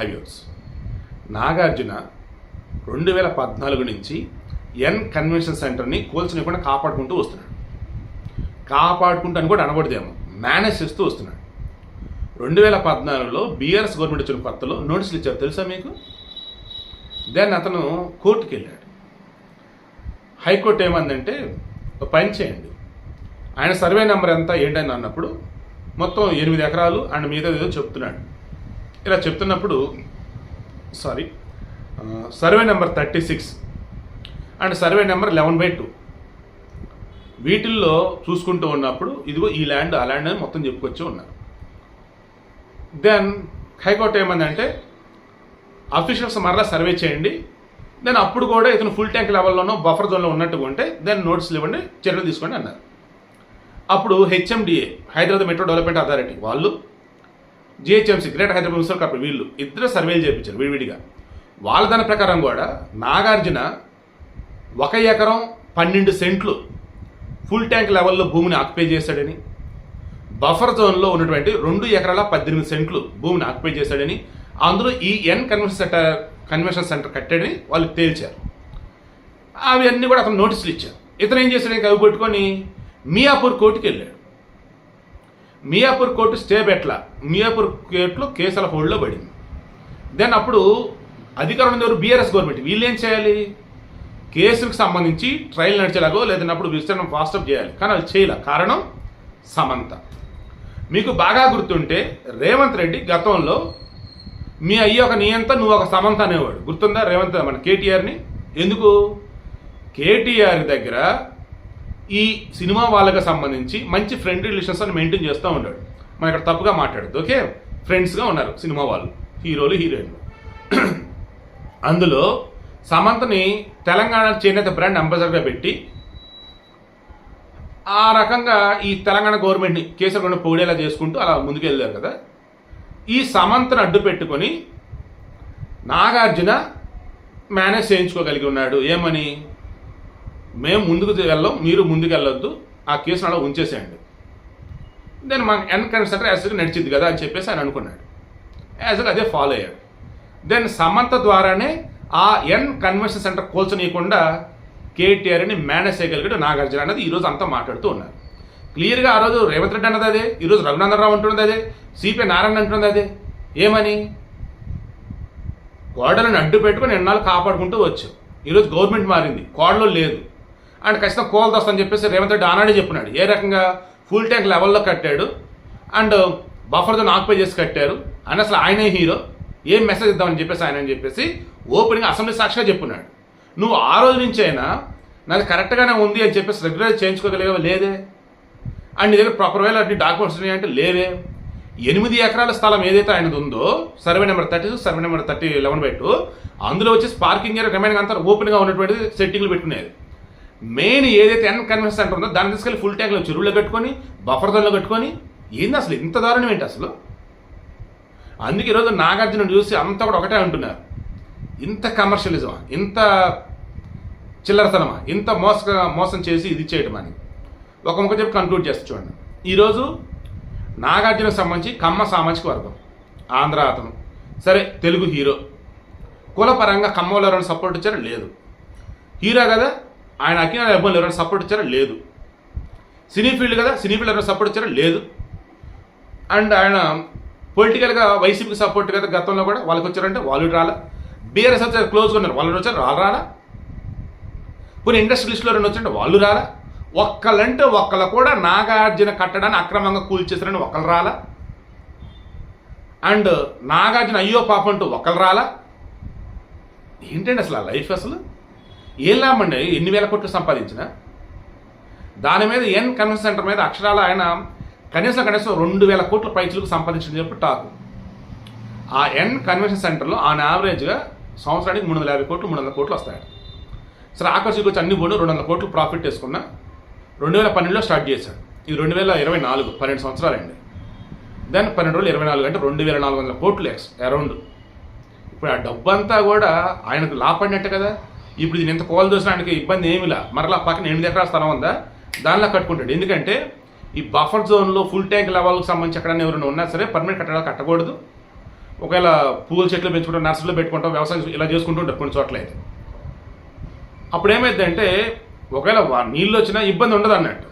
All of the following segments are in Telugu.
హైవేస్ నాగార్జున రెండు వేల పద్నాలుగు నుంచి ఎన్ కన్వెన్షన్ సెంటర్ని కూల్చనివ్వకుండా కాపాడుకుంటూ వస్తున్నాడు. కాపాడుకుంటూ అని కూడా అనకూడదేమో మేనేజ్ చేస్తూ వస్తున్నాడు. రెండు వేల పద్నాలుగులో బీఆర్ఎస్ గవర్నమెంట్ వచ్చిన కొత్తలో నోటీసులు ఇచ్చారు తెలుసా మీకు? దెన్ అతను కోర్టుకి వెళ్ళాడు. హైకోర్టు ఏమందంటే పని చేయండి. ఆయన సర్వే నెంబర్ ఎంత ఏంటని అన్నప్పుడు మొత్తం ఎనిమిది ఎకరాలు ఆయన మీద ఏదో చెప్తున్నాడు. ఇలా చెప్తున్నప్పుడు sorry survey number thirty six and survey number eleven by two వీటిల్లో చూసుకుంటూ ఉన్నప్పుడు ఇదిగో ఈ ల్యాండ్ ఆ ల్యాండ్ అని మొత్తం చెప్పుకొచ్చి ఉన్నారు. దెన్ హైకోర్టు ఏమందంటే అఫీషియల్స్ మరలా సర్వే చేయండి. దెన్ అప్పుడు కూడా ఇతను ఫుల్ ట్యాంక్ లెవెల్లోనో బఫర్ జోన్లో ఉన్నట్టుగా ఉంటే దెన్ నోటీసులు ఇవ్వండి చర్యలు తీసుకోండి అన్నారు. అప్పుడు HMDA Hyderabad metro development authority వాళ్ళు GHMC greater Hyderabad municipal corporation వీళ్ళు ఇద్దరు సర్వేలు చేయించారు విడివిడిగా. వాళ్ళ దాని ప్రకారం కూడా నాగార్జున ఒక ఎకరం పన్నెండు సెంట్లు ఫుల్ ట్యాంక్ లెవెల్లో భూమిని ఆక్యుపై చేశాడని బఫర్ జోన్లో ఉన్నటువంటి రెండు ఎకరాల పద్దెనిమిది సెంట్లు భూమిని ఆక్యుపై చేశాడని అందులో ఈ N convention centre convention centre కట్టాడని వాళ్ళు తేల్చారు. అవన్నీ కూడా అతను నోటీసులు ఇచ్చారు. ఇతను ఏం చేశాడు? ఇంకా అవి పట్టుకొని మియాపూర్ కోర్టుకి వెళ్ళాడు మియాపూర్ కోర్టు స్టే పెట్టల మియాపూర్ కోర్టులో కేసుల హోల్డ్లో పడింది. దెన్ అప్పుడు అధికారం ఉంది ఎవరు? BRS government. వీళ్ళు ఏం చేయాలి? కేసులకు సంబంధించి ట్రయల్ నడిచేలాగో లేదన్నప్పుడు విస్తరణ ఫాస్టప్ చేయాలి. కానీ అది చేయాల. కారణం సమంత. మీకు బాగా గుర్తుంటే రేవంత్ రెడ్డి గతంలో మీ అయ్యి ఒక నియంత నువ్వు ఒక సమంత అనేవాడు. గుర్తుందా రేవంత్? మన కేటీఆర్ని. ఎందుకు? కేటీఆర్ దగ్గర ఈ సినిమా వాళ్ళకి సంబంధించి మంచి ఫ్రెండ్ రిలేషన్స్ అని మెయింటైన్ చేస్తూ ఉన్నాడు. మనం ఇక్కడ తప్పుగా మాట్లాడద్దు ఓకే? ఫ్రెండ్స్గా ఉన్నారు సినిమా వాళ్ళు హీరోలు హీరోయిన్లు. అందులో సమంతని తెలంగాణ చేనేత బ్రాండ్ అంబాసిడర్గా పెట్టి ఆ రకంగా ఈ తెలంగాణ గవర్నమెంట్ని కేసులు కొన్ని పొగిడేలా చేసుకుంటూ అలా ముందుకు వెళ్ళారు కదా. ఈ సమంతను అడ్డు పెట్టుకొని నాగార్జున మేనేజ్ చేయించుకోగలిగి ఉన్నాడు. ఏమని? మేము ముందుకు వెళ్ళాం మీరు ముందుకు వెళ్ళొద్దు ఆ కేసును అలా ఉంచేసేయండి. దెన్ మా ఎన్ కన్సెంటర్ యాజ్గా నడిచింది కదా అని చెప్పేసి ఆయన అనుకున్నాడు. యాజ్గా అదే ఫాలో అయ్యాడు. దెన్ సమంత ద్వారానే ఆ ఎన్ కన్వెన్షన్ సెంటర్ కోల్చనీయకుండా కేటీఆర్ని మేనేజ్ చేయగలిగాడు నాగార్జున అన్నది ఈరోజు అంతా మాట్లాడుతూ ఉన్నారు. క్లియర్గా ఆ రోజు రేవంత్ రెడ్డి అన్నది అదే ఈరోజు రఘునందనరావు అంటున్నది అదే సిపిఐ నారాయణ అంటున్నది అదే. ఏమని? కోడలను అడ్డు పెట్టుకుని ఎన్నాళ్ళు కాపాడుకుంటూ వచ్చు. ఈరోజు గవర్నమెంట్ మారింది కోడలో లేదు. అండ్ ఖచ్చితంగా కోల్ అని చెప్పేసి రేవంత్ రెడ్డి ఆనాడే చెప్పినాడు. ఏ రకంగా ఫుల్ ట్యాంక్ లెవెల్లో కట్టాడు. అండ్ బఫర్తో ఆక్యుపై చేసి కట్టారు. అని అసలు ఆయనే హీరో ఏం మెసేజ్ ఇద్దామని చెప్పేసి ఆయన అని చెప్పేసి ఓపెనింగ్ అసెంబ్లీ సాక్షిగా చెప్పున్నాడు నువ్వు ఆ రోజు నుంచి అయినా నాది కరెక్ట్గానే ఉంది అని చెప్పేసి రెగ్యులర్ చేయించుకోగలిగా లేదే. అండ్ నీ దగ్గర ప్రాపర్ వేలో అన్ని డాక్యుమెంట్స్ ఉన్నాయంటే లేవే. ఎనిమిది ఎకరాల స్థలం ఏదైతే ఆయనది ఉందో survey number thirty survey number thirty eleven by two అందులో వచ్చేసి పార్కింగ్ ఏరియా రిమైనింగ్ అంతా ఓపెన్గా ఉన్నటువంటి సెట్టింగ్లు పెట్టుకునేది. మెయిన్ ఏదైతే ఎన్ కన్వెన్షన్ సెంటర్ ఉందో దాన్ని తీసుకెళ్ళి ఫుల్ ట్యాంక్లో చెరువులో కట్టుకొని బఫర్ జోన్లో కట్టుకొని ఏంది అసలు ఇంత దారుణం ఏంటి అసలు? అందుకే ఈరోజు నాగార్జున చూసి అంతా కూడా ఒకటే అంటున్నారు. ఇంత కమర్షియలిజమా ఇంత చిల్లరతనమా ఇంత మోస మోసం చేసి ఇది చేయడం అని. ఒక ముఖం చెప్పి కంక్లూడ్ చేస్తే చూడండి. ఈరోజు నాగార్జునకు సంబంధించి కమ్మ సామాజిక వర్గం ఆంధ్ర అతను. సరే తెలుగు హీరో. కులపరంగా కమ్మలో ఎవరైనా సపోర్ట్ ఇచ్చారు? లేదు. హీరో కదా? ఆయన అఖిల అభిమానులు ఎవరైనా సపోర్ట్ ఇచ్చారా? లేదు. సినీ ఫీల్డ్ కదా? సినీ ఫీల్డ్ ఎవరైనా సపోర్ట్ ఇచ్చారా? లేదు. అండ్ ఆయన పొలిటికల్గా వైసీపీకి సపోర్ట్ కదా గతంలో కూడా? వాళ్ళకి వచ్చారంటే వాళ్ళు రాలా. బీఆర్ఎస్ వచ్చారు క్లోజ్గా ఉన్నారు. వాళ్ళు వచ్చారు వాళ్ళు రాలా. కొన్ని ఇండస్ట్రీ లిస్టులో రెండు వచ్చారంటే వాళ్ళు రాలా. ఒక్కలంటే ఒక్కళ్ళు కూడా నాగార్జున కట్టడాన్ని అక్రమంగా కూల్చేశారని ఒకళ్ళు రాలా. అండ్ నాగార్జున అయ్యో పాప అంటూ ఒకళ్ళు రాలా. ఏంటండి అసలు ఆ లైఫ్ అసలు? ఏం లాభండి ఎన్ని వేల కోట్లు సంపాదించిన? దాని మీద ఎన్ కన్వెన్షన్ సెంటర్ మీద అక్షరాల ఆయన కనీసం కనీసం రెండు వేల కోట్ల పైచులకు సంపాదించిన చెప్పి టాకు. ఆ ఎన్ కన్వెన్షన్ సెంటర్లో ఆన్ యావరేజ్గా సంవత్సరానికి మూడు వందల యాభై కోట్లు మూడు వందల కోట్లు వస్తాయి సరే ఆకర్షికి వచ్చి అన్ని పోను రెండు వందల కోట్లు ప్రాఫిట్ వేసుకున్న రెండు వేల పన్నెండులో స్టార్ట్ చేశాడు. ఇది రెండు వేల ఇరవై నాలుగు పన్నెండు సంవత్సరాలండి దెన్ పన్నెండు రోజులు ఇరవై నాలుగు అంటే రెండు వేల నాలుగు వందల కోట్లు ఎక్స్ అరౌండ్ ఇప్పుడు ఆ డబ్బు అంతా కూడా ఆయనకు లాపడినట్టు కదా. ఇప్పుడు దీని ఎంత కోల్ దోసిన ఇబ్బంది ఏమిలా మరలా పక్కన ఎనిమిది ఎకరాల స్థలం ఉందా? దానిలా కట్టుకుంటాడు. ఎందుకంటే ఈ బఫర్ జోన్లో ఫుల్ ట్యాంక్ లెవెల్కి సంబంధించి ఎక్కడైనా ఎవరైనా ఉన్నా సరే పర్మనెంట్ కట్టడాలు కట్టకూడదు. ఒకవేళ పూల చెట్లు పెంచుకుంటాం నర్సరీలో పెట్టుకుంటాం వ్యవసాయం ఇలా చేసుకుంటూ ఉంటారు కొన్ని చోట్ల అయితే. అప్పుడు ఏమైందంటే ఒకవేళ నీళ్ళు వచ్చినా ఇబ్బంది ఉండదు అన్నట్టు.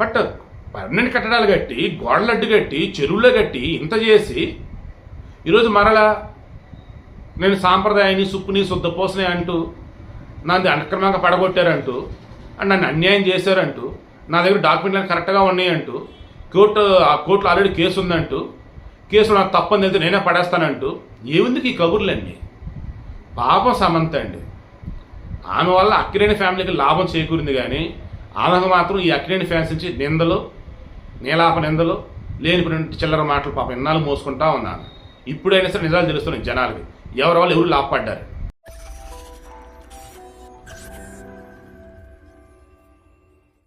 బట్ పర్మనెంట్ కట్టడాలు కట్టి గోడలడ్డు కట్టి చెరువులో కట్టి ఇంత చేసి ఈరోజు మరలా నేను సాంప్రదాయాన్ని సుప్పుని శుద్ధపోసినాయి అంటూ నాది అక్రమంగా పడగొట్టారంటూ అండ్ నన్ను అన్యాయం చేశారంటూ నా దగ్గర డాక్యుమెంట్లు కరెక్ట్గా ఉన్నాయంటూ కోర్టు ఆ కోర్టులో ఆల్రెడీ కేసు ఉందంటూ కేసులో నాకు తప్పని తెలితే నేనే పడేస్తానంటూ ఏముందికి ఈ కబుర్లన్నీ? పాపం సమంత అండి. ఆమె వల్ల అక్కిరేణి ఫ్యామిలీకి లాభం చేకూరింది కానీ ఆమెకు మాత్రం ఈ అక్కిరేణి ఫ్యాన్స్ నుంచి నిందలు నీలాప నిందలు లేనిపోయిన చిల్లర మాటలు పాపం ఇన్నాళ్ళు మోసుకుంటా ఉన్నాను. ఇప్పుడైనా సరే నిజాలు తెలుస్తున్నాయి జనాలకి. ఎవరి వాళ్ళు ఎవరు లాభపడ్డారు?